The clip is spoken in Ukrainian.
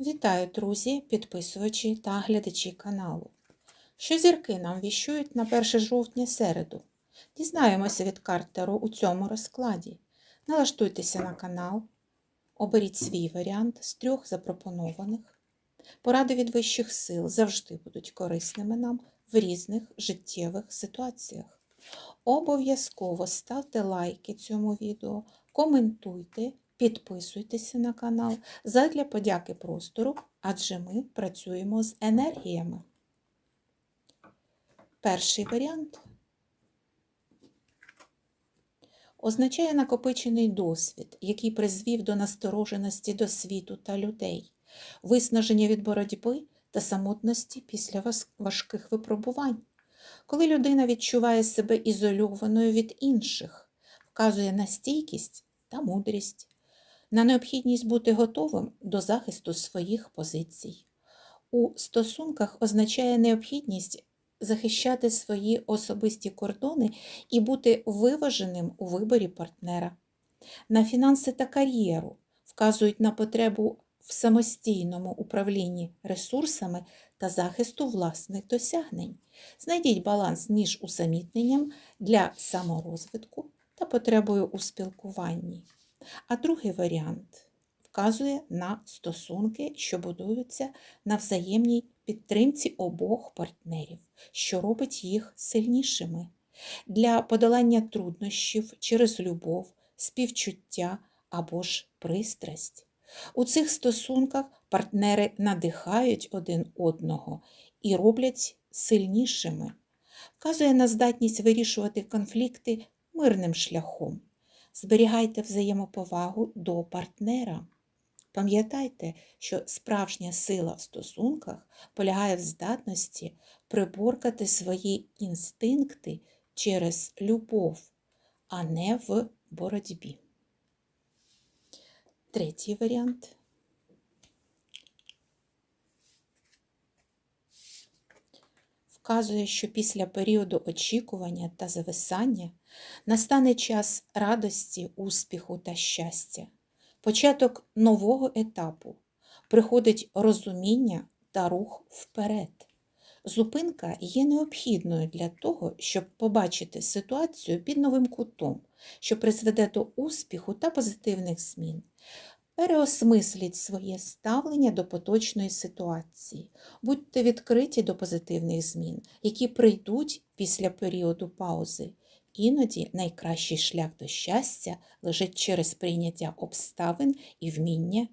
Вітаю, друзі, підписувачі та глядачі каналу. Що зірки нам віщують на 1 жовтня середу? Дізнаємося від карт Таро у цьому розкладі. Налаштуйтеся на канал, оберіть свій варіант з трьох запропонованих. Поради від вищих сил завжди будуть корисними нам в різних життєвих ситуаціях. Обов'язково ставте лайки цьому відео, коментуйте, підписуйтеся на канал задля подяки простору, адже ми працюємо з енергіями. Перший варіант означає накопичений досвід, який призвів до настороженості до світу та людей, виснаження від боротьби та самотності після важких випробувань. Коли людина відчуває себе ізольованою від інших, вказує на стійкість та мудрість, на необхідність бути готовим до захисту своїх позицій. У стосунках означає необхідність захищати свої особисті кордони і бути виваженим у виборі партнера. На фінанси та кар'єру вказують на потребу в самостійному управлінні ресурсами та захисту власних досягнень. Знайдіть баланс між усамітненням для саморозвитку та потребою у спілкуванні. А другий варіант вказує на стосунки, що будуються на взаємній підтримці обох партнерів, що робить їх сильнішими. Для подолання труднощів через любов, співчуття або ж пристрасть. У цих стосунках партнери надихають один одного і роблять сильнішими, вказує на здатність вирішувати конфлікти мирним шляхом. Зберігайте взаємоповагу до партнера. Пам'ятайте, що справжня сила в стосунках полягає в здатності приборкати свої інстинкти через любов, а не в боротьбі. Третій варіант. Вказує, що після періоду очікування та зависання настане час радості, успіху та щастя, початок нового етапу, приходить розуміння та рух вперед. Зупинка є необхідною для того, щоб побачити ситуацію під новим кутом, що призведе до успіху та позитивних змін. Переосмисліть своє ставлення до поточної ситуації, будьте відкриті до позитивних змін, які прийдуть після періоду паузи. Іноді найкращий шлях до щастя лежить через прийняття обставин і вміння